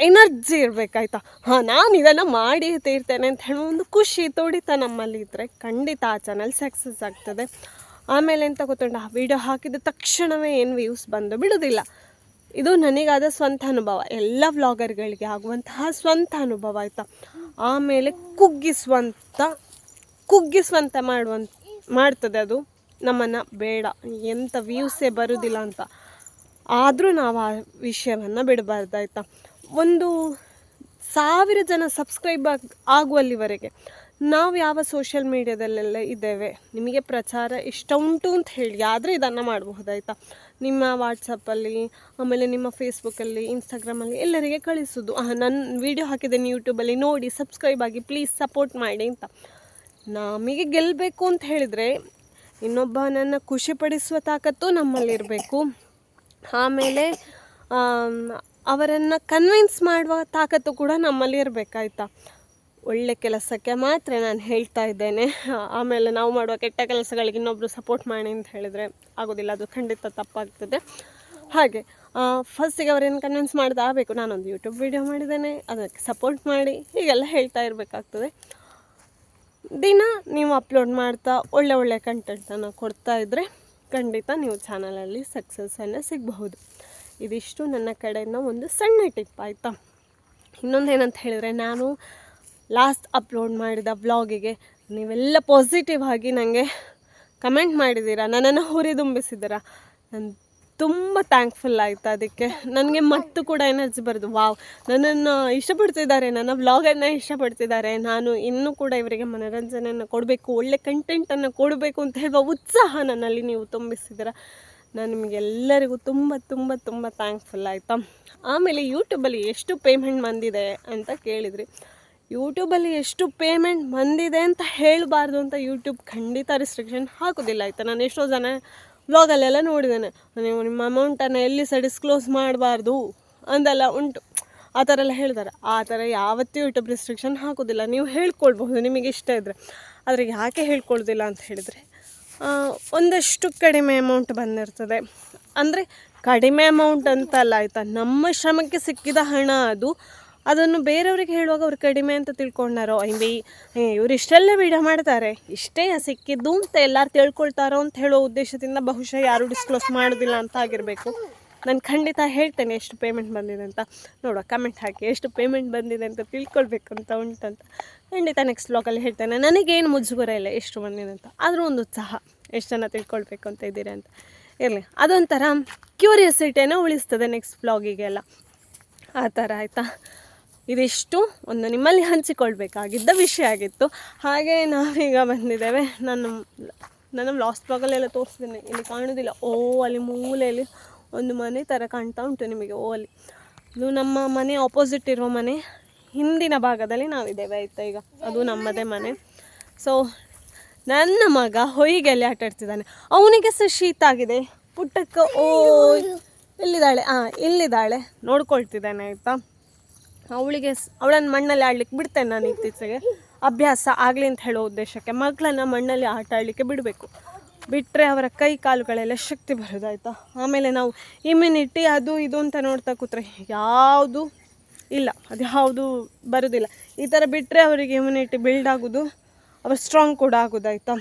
ಎನರ್ಜಿ ಇರಬೇಕಾಯ್ತಾ ಹಾಂ, ನಾನು ಇದನ್ನು ಮಾಡಿ ತೀರ್ತೇನೆ ಅಂತ ಹೇಳೋ ಒಂದು ಖುಷಿ, ತೋಡಿತ ನಮ್ಮಲ್ಲಿ ಇದ್ದರೆ ಖಂಡಿತ ಆ ಚಾನಲ್ ಸಕ್ಸಸ್ ಆಗ್ತದೆ. ಆಮೇಲೆ ಎಂತ ಗೊತ್ತುಂಟ? ಆ ವಿಡಿಯೋ ಹಾಕಿದ ತಕ್ಷಣವೇ ಏನು ವ್ಯೂಸ್ ಬಂದು ಬಿಡೋದಿಲ್ಲ ಇದು ನನಗಾದ ಸ್ವಂತ ಅನುಭವ. ಎಲ್ಲ ವ್ಲಾಗರ್ಗಳಿಗೆ ಆಗುವಂತಹ ಸ್ವಂತ ಅನುಭವ ಆಯಿತಾ? ಆಮೇಲೆ ಕುಗ್ಗಿಸುವಂಥ ಕುಗ್ಗಿಸುವಂತ ಮಾಡುವಂತ, ಮಾಡ್ತದೆ ಅದು. ನಮ್ಮನ್ನು ಬೇಡ ಎಂಥ ವ್ಯೂಸೇ ಬರೋದಿಲ್ಲ ಅಂತ. ಆದರೂ ನಾವು ಆ ವಿಷಯವನ್ನು ಬಿಡಬಾರ್ದಾಯ್ತಾ ಒಂದು ಸಾವಿರ ಜನ ಸಬ್ಸ್ಕ್ರೈಬ್ ಆಗಿ, ಆಗುವಲ್ಲಿವರೆಗೆ ನಾವು ಯಾವ ಸೋಷಿಯಲ್ ಮೀಡ್ಯಾದಲ್ಲೆಲ್ಲ ಇದ್ದೇವೆ? ನಿಮಗೆ ಪ್ರಚಾರ ಇಷ್ಟ ಉಂಟು ಅಂತ ಹೇಳಿ ಆದರೆ ಇದನ್ನು ಮಾಡಬಹುದಾಯ್ತಾ? ನಿಮ್ಮ ವಾಟ್ಸಪ್ಪಲ್ಲಿ ಆಮೇಲೆ ನಿಮ್ಮ ಫೇಸ್ಬುಕ್ಕಲ್ಲಿ ಇನ್ಸ್ಟಾಗ್ರಾಮಲ್ಲಿ ಎಲ್ಲರಿಗೆ ಕಳಿಸೋದು. ನನ್ನ ವೀಡಿಯೋ ಹಾಕಿದ್ದೇನೆ ಯೂಟ್ಯೂಬಲ್ಲಿ ನೋಡಿ ಸಬ್ಸ್ಕ್ರೈಬ್ ಆಗಿ ಪ್ಲೀಸ್ ಸಪೋರ್ಟ್ ಮಾಡಿ ಅಂತ. ನಮಗೆ ಗೆಲ್ಲಬೇಕು ಅಂತ ಹೇಳಿದರೆ ಇನ್ನೊಬ್ಬನನ್ನು ಖುಷಿಪಡಿಸುವ ತಾಕತ್ತು ನಮ್ಮಲ್ಲಿರಬೇಕು. ಆಮೇಲೆ ಅವರನ್ನು ಕನ್ವಿನ್ಸ್ ಮಾಡುವ ತಾಕತ್ತು ಕೂಡ ನಮ್ಮಲ್ಲಿ ಇರಬೇಕಾಯ್ತಾ ಒಳ್ಳೆ ಕೆಲಸಕ್ಕೆ ಮಾತ್ರ ನಾನು ಹೇಳ್ತಾ ಇದ್ದೇನೆ. ಆಮೇಲೆ ನಾವು ಮಾಡುವ ಕೆಟ್ಟ ಕೆಲಸಗಳಿಗೆ ಇನ್ನೊಬ್ಬರು ಸಪೋರ್ಟ್ ಮಾಡಿ ಅಂತ ಹೇಳಿದರೆ ಆಗೋದಿಲ್ಲ, ಅದು ಖಂಡಿತ ತಪ್ಪಾಗ್ತದೆ. ಹಾಗೆ ಫಸ್ಟಿಗೆ ಅವರೇನು ಕನ್ವಿನ್ಸ್ ಮಾಡಿದ ಆಗಬೇಕು ನಾನೊಂದು ಯೂಟ್ಯೂಬ್ ವೀಡಿಯೋ ಮಾಡಿದ್ದೇನೆ, ಅದಕ್ಕೆ ಸಪೋರ್ಟ್ ಮಾಡಿ, ಹೀಗೆಲ್ಲ ಹೇಳ್ತಾ ಇರಬೇಕಾಗ್ತದೆ. ದಿನ ನೀವು ಅಪ್ಲೋಡ್ ಮಾಡ್ತಾ ಒಳ್ಳೆ ಒಳ್ಳೆ ಕಂಟೆಂಟನ್ನು ಕೊಡ್ತಾ ಇದ್ದರೆ ಖಂಡಿತ ನೀವು ಚಾನಲಲ್ಲಿ ಸಕ್ಸಸ್ಸನ್ನು ಸಿಗಬಹುದು. ಇದಿಷ್ಟು ನನ್ನ ಕಡೆಯಿಂದ ಒಂದು ಸಣ್ಣ ಟಿಪ್ ಆಯಿತಾ? ಇನ್ನೊಂದು ಏನಂತ ಹೇಳಿದರೆ ನಾನು ಲಾಸ್ಟ್ ಅಪ್ಲೋಡ್ ಮಾಡಿದ ವ್ಲಾಗಿಗೆ ನೀವೆಲ್ಲ ಪಾಸಿಟಿವ್ ಆಗಿ ನನಗೆ ಕಮೆಂಟ್ ಮಾಡಿದ್ದೀರಾ? ನನ್ನನ್ನು ಹುರಿದುಂಬಿಸಿದ್ದೀರಾ? ನಾನು ತುಂಬ ಥ್ಯಾಂಕ್ಫುಲ್ ಆಯಿತು ಅದಕ್ಕೆ. ನನಗೆ ಮತ್ತು ಕೂಡ ಎನರ್ಜಿ ಬರೋದು. ವಾವ್ ನನ್ನನ್ನು ಇಷ್ಟಪಡ್ತಿದ್ದಾರೆ, ನನ್ನ ವ್ಲಾಗನ್ನು ಇಷ್ಟಪಡ್ತಿದ್ದಾರೆ. ನಾನು ಇನ್ನೂ ಕೂಡ ಇವರಿಗೆ ಮನೋರಂಜನೆಯನ್ನು ಕೊಡಬೇಕು, ಒಳ್ಳೆ ಕಂಟೆಂಟನ್ನು ಕೊಡಬೇಕು ಅಂತ ಹೇಳುವ ಉತ್ಸಾಹ ನನ್ನಲ್ಲಿ ನೀವು ತುಂಬಿಸಿದ್ದೀರ? ನಾನು ನಿಮಗೆಲ್ಲರಿಗೂ ತುಂಬ ತುಂಬ ತುಂಬ ಥ್ಯಾಂಕ್ಫುಲ್ ಆಯಿತಾ? ಆಮೇಲೆ ಯೂಟ್ಯೂಬಲ್ಲಿ ಎಷ್ಟು ಪೇಮೆಂಟ್ ಬಂದಿದೆ ಅಂತ ಕೇಳಿದ್ರಿ. ಯೂಟ್ಯೂಬಲ್ಲಿ ಎಷ್ಟು ಪೇಮೆಂಟ್ ಬಂದಿದೆ ಅಂತ ಹೇಳಬಾರ್ದು ಅಂತ ಯೂಟ್ಯೂಬ್ ಖಂಡಿತ ರಿಸ್ಟ್ರಿಕ್ಷನ್ ಹಾಕೋದಿಲ್ಲ. ಆಯಿತಾ? ನಾನು ಎಷ್ಟೋ ಜನ ವ್ಲಾಗಲ್ಲೆಲ್ಲ ನೋಡಿದ್ದೇನೆ. ನೀವು ನಿಮ್ಮ ಅಮೌಂಟನ್ನು ಎಲ್ಲಿ ಸಹ ಡಿಸ್ಕ್ಲೋಸ್ ಮಾಡಬಾರ್ದು ಅಂದೆಲ್ಲ ಉಂಟು. ಆ ಥರ ಎಲ್ಲ ಹೇಳ್ತಾರೆ. ಆ ಥರ ಯಾವತ್ತೂ ಯೂಟ್ಯೂಬ್ ರಿಸ್ಟ್ರಿಕ್ಷನ್ ಹಾಕೋದಿಲ್ಲ. ನೀವು ಹೇಳ್ಕೊಳ್ಬಹುದು, ನಿಮಗೆ ಇಷ್ಟ ಇದ್ದರೆ ಆದರೆ ಯಾಕೆ ಹೇಳ್ಕೊಳ್ಳೋದಿಲ್ಲ ಅಂತ ಹೇಳಿದರೆ ಒಂದಷ್ಟು ಕಡಿಮೆ ಅಮೌಂಟ್ ಬಂದಿರ್ತದೆ. ಅಂದರೆ ಕಡಿಮೆ ಅಮೌಂಟ್ ಅಂತಲ್ಲ ಆಯಿತಾ? ನಮ್ಮ ಶ್ರಮಕ್ಕೆ ಸಿಕ್ಕಿದ ಹಣ ಅದು ಅದನ್ನು ಬೇರೆಯವ್ರಿಗೆ ಹೇಳುವಾಗ ಅವ್ರು ಕಡಿಮೆ ಅಂತ ತಿಳ್ಕೊಂಡಾರೋ ಐಂಬಿ ಇವ್ರು ಇಷ್ಟೆಲ್ಲ ವೀಡಿಯೋ ಮಾಡ್ತಾರೆ. ಇಷ್ಟೇ ಸಿಕ್ಕಿದ್ದು ಅಂತ ಎಲ್ಲರೂ ತಿಳ್ಕೊಳ್ತಾರೋ ಅಂತ ಹೇಳೋ ಉದ್ದೇಶದಿಂದ ಬಹುಶಃ ಯಾರೂ ಡಿಸ್ಕ್ಲೋಸ್ ಮಾಡೋದಿಲ್ಲ ಅಂತ ಆಗಿರಬೇಕು. ನಾನು ಖಂಡಿತ ಹೇಳ್ತೇನೆ ಎಷ್ಟು ಪೇಮೆಂಟ್ ಬಂದಿದೆ ಅಂತ. ನೋಡುವ ಕಮೆಂಟ್ ಹಾಕಿ ಎಷ್ಟು ಪೇಮೆಂಟ್ ಬಂದಿದೆ ಅಂತ ತಿಳ್ಕೊಳ್ಬೇಕು ಅಂತ ಉಂಟಂತ. ಖಂಡಿತ ನೆಕ್ಸ್ಟ್ ಬ್ಲಾಗಲ್ಲಿ ಹೇಳ್ತೇನೆ. ನನಗೇನು ಮುಜುಗರ ಇಲ್ಲ ಎಷ್ಟು ಬಂದಿದೆ ಅಂತ. ಆದರೂ ಒಂದು ಉತ್ಸಾಹ. ಎಷ್ಟು ಜನ ತಿಳ್ಕೊಳ್ಬೇಕು ಅಂತ ಇದ್ದೀರಿ ಅಂತ. ಇರಲಿ. ಅದೊಂಥರ ಕ್ಯೂರಿಯಸಿಟಿಯನ್ನು ಉಳಿಸ್ತದೆ ನೆಕ್ಸ್ಟ್ ಬ್ಲಾಗಿಗೆಲ್ಲ ಆ ಥರ ಆಯಿತಾ? ಇದಿಷ್ಟು ಒಂದು ನಿಮ್ಮಲ್ಲಿ ಹಂಚಿಕೊಳ್ಬೇಕಾಗಿದ್ದ ವಿಷಯ ಆಗಿತ್ತು. ಹಾಗೆ ನಾವೀಗ ಬಂದಿದ್ದೇವೆ. ನಾನು ನನ್ನ ಲಾಸ್ಟ್ ಬ್ಲಾಗಲ್ಲೆಲ್ಲ ತೋರಿಸ್ತೀನಿ. ಇಲ್ಲಿ ಕಾಣೋದಿಲ್ಲ. ಓ, ಅಲ್ಲಿ ಮೂಲೆಯಲ್ಲಿ ಒಂದು ಮನೆ ಥರ ಕಾಣ್ತಾ ಉಂಟು ನಿಮಗೆ. ಓ, ಅಲ್ಲಿ. ಇದು ನಮ್ಮ ಮನೆ ಆಪೋಸಿಟ್ ಇರುವ ಮನೆ. ಹಿಂದಿನ ಭಾಗದಲ್ಲಿ ನಾವಿದ್ದೇವೆ ಆಯಿತಾ ಈಗ? ಅದು ನಮ್ಮದೇ ಮನೆ. ಸೊ ನನ್ನ ಮಗ ಹೊಯ್ಗೆಯಲ್ಲಿ ಆಟ ಆಡ್ತಿದ್ದಾನೆ. ಅವನಿಗೆ ಸಹ ಶೀತ ಆಗಿದೆ. ಪುಟ್ಟಕ್ಕ ಓ ಇಲ್ಲಿದ್ದಾಳೆ. ಹಾಂ ಇಲ್ಲಿದ್ದಾಳೆ. ನೋಡ್ಕೊಳ್ತಿದ್ದಾನೆ, ಆಯಿತಾ? ಅವಳಿಗೆ ಅವಳನ್ನು ಮಣ್ಣಲ್ಲಿ ಆಡ್ಲಿಕ್ಕೆ ಬಿಡ್ತೇನೆ ನಾನು ಇತ್ತೀಚೆಗೆ. ಅಭ್ಯಾಸ ಆಗಲಿ ಅಂತ ಹೇಳೋ ಉದ್ದೇಶಕ್ಕೆ ಮಕ್ಕಳನ್ನ ಮಣ್ಣಲ್ಲಿ ಆಟ ಆಡಲಿಕ್ಕೆ ಬಿಡಬೇಕು. ಬಿಟ್ಟರೆ ಅವರ ಕೈ ಕಾಲುಗಳೆಲ್ಲ ಶಕ್ತಿ ಬರೋದಾಯ್ತಾ ಆಮೇಲೆ ನಾವು ಇಮ್ಯುನಿಟಿ ಅದು ಇದು ಅಂತ ನೋಡ್ತಾ ಕೂತ್ರೆ ಯಾವುದು ಇಲ್ಲ, ಅದು ಯಾವುದು ಬರೋದಿಲ್ಲ. ಈ ಥರ ಬಿಟ್ಟರೆ ಅವರಿಗೆ ಇಮ್ಯುನಿಟಿ ಬಿಲ್ಡ್ ಆಗೋದು, ಅವ್ರು ಸ್ಟ್ರಾಂಗ್ ಕೂಡ ಆಗೋದಾಯ್ತಾ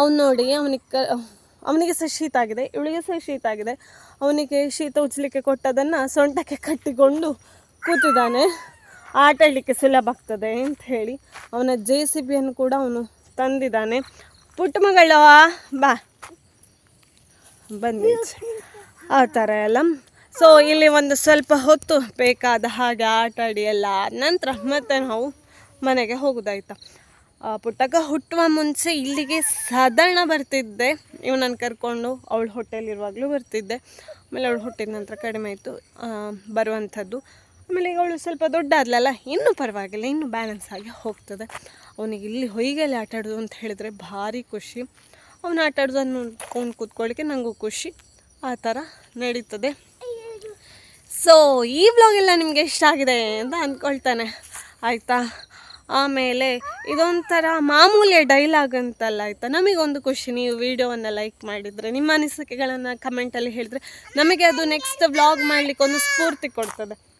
ಅವ್ನು ನೋಡಿ, ಅವನಿಗೆ ಕ ಅವನಿಗೆ ಸಹ ಶೀತ ಆಗಿದೆ, ಇವಳಿಗೆ ಸಹ ಶೀತ ಆಗಿದೆ. ಅವನಿಗೆ ಶೀತ ಉಚ್ಚಲಿಕ್ಕೆ ಕೊಟ್ಟದನ್ನು ಸೊಂಟಕ್ಕೆ ಕಟ್ಟಿಕೊಂಡು ಕೂತಿದ್ದಾನೆ. ಆಟ ಆಡಲಿಕ್ಕೆ ಸುಲಭ ಆಗ್ತದೆ ಅಂತ ಹೇಳಿ ಅವನ ಜೆ ಸಿ ಬಿಯನ್ನು ಕೂಡ ಅವನು ತಂದಿದ್ದಾನೆ. ಪುಟ್ಟ ಮಗಳ ಬಾ. ಬನ್ನಿ ಆ ಥರ ಎಲ್ಲ. ಸೊ ಇಲ್ಲಿ ಒಂದು ಸ್ವಲ್ಪ ಹೊತ್ತು ಬೇಕಾದ ಹಾಗೆ ಆಟ ಆಡಿ ಎಲ್ಲ ನಂತರ ಮತ್ತೆ ನಾವು ಮನೆಗೆ ಹೋಗೋದಾಯ್ತಾ. ಆ, ಪುಟ್ಟಕ್ಕ ಹುಟ್ಟುವ ಮುಂಚೆ ಇಲ್ಲಿಗೆ ಸಾಧಾರಣ ಬರ್ತಿದ್ದೆ. ಇವನನ್ನು ಕರ್ಕೊಂಡು ಅವಳು ಹೊಟ್ಟೆಲಿರುವಾಗಲೂ ಬರ್ತಿದ್ದೆ. ಆಮೇಲೆ ಅವಳು ಹುಟ್ಟಿದ ನಂತರ ಕಡಿಮೆ ಆಯಿತು. ಬರುವಂಥದ್ದು. ಆಮೇಲೆ ಈಗ ಅವಳು ಸ್ವಲ್ಪ ದೊಡ್ಡ ಆದ್ಲಲ್ಲ ಇನ್ನೂ ಪರವಾಗಿಲ್ಲ, ಇನ್ನೂ ಬ್ಯಾಲೆನ್ಸ್ ಆಗಿ ಹೋಗ್ತದೆ. ಅವನಿಗೆ ಇಲ್ಲಿ ಹೊಯ್ಗೆಲ್ಲಿ ಆಟ ಆಡೋದು ಅಂತ ಹೇಳಿದರೆ ಭಾರಿ ಖುಷಿ. ಅವನು ಆಟ ಆಡೋದನ್ನು ನೋಡ್ಕೊಂಡು ಕೂತ್ಕೊಳ್ಳಿಕ್ಕೆ ನನಗೂ ಖುಷಿ. ಆ ಥರ ನಡೀತದೆ. ಸೊ ಈ ವ್ಲಾಗ್ ಎಲ್ಲ ನಿಮಗೆ ಇಷ್ಟ ಆಗಿದೆ ಅಂತ ಅಂದ್ಕೊಳ್ತಾನೆ. ಆಯಿತಾ? ಆಮೇಲೆ ಇದೊಂಥರ ಮಾಮೂಲಿ ಡೈಲಾಗ್ ಅಂತಲ್ಲ, ಆಯಿತಾ? ನಮಗೊಂದು ಖುಷಿ, ನೀವು ವಿಡಿಯೋವನ್ನು ಲೈಕ್ ಮಾಡಿದರೆ, ನಿಮ್ಮ ಅನಿಸಿಕೆಗಳನ್ನು ಕಮೆಂಟಲ್ಲಿ ಹೇಳಿದ್ರೆ ನಮಗೆ ಅದು ನೆಕ್ಸ್ಟ್ ವ್ಲಾಗ್ ಮಾಡಲಿಕ್ಕೆ ಒಂದು ಸ್ಫೂರ್ತಿ ಕೊಡ್ತದೆ.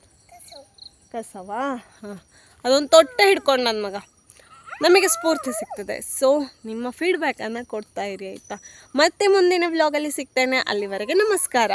ಕಸವಾ? ಹಾಂ. ಅದೊಂದು ತೊಟ್ಟೆ ಹಿಡ್ಕೊಂಡು ನನ್ನ ಮಗ. ನಮಗೆ ಸ್ಫೂರ್ತಿ ಸಿಗ್ತದೆ. ಸೊ ನಿಮ್ಮ ಫೀಡ್ಬ್ಯಾಕನ್ನು ಕೊಡ್ತಾ ಇರಿ, ಆಯಿತಾ? ಮತ್ತೆ ಮುಂದಿನ ವ್ಲಾಗಲ್ಲಿ ಸಿಗ್ತೇನೆ. ಅಲ್ಲಿವರೆಗೆ ನಮಸ್ಕಾರ.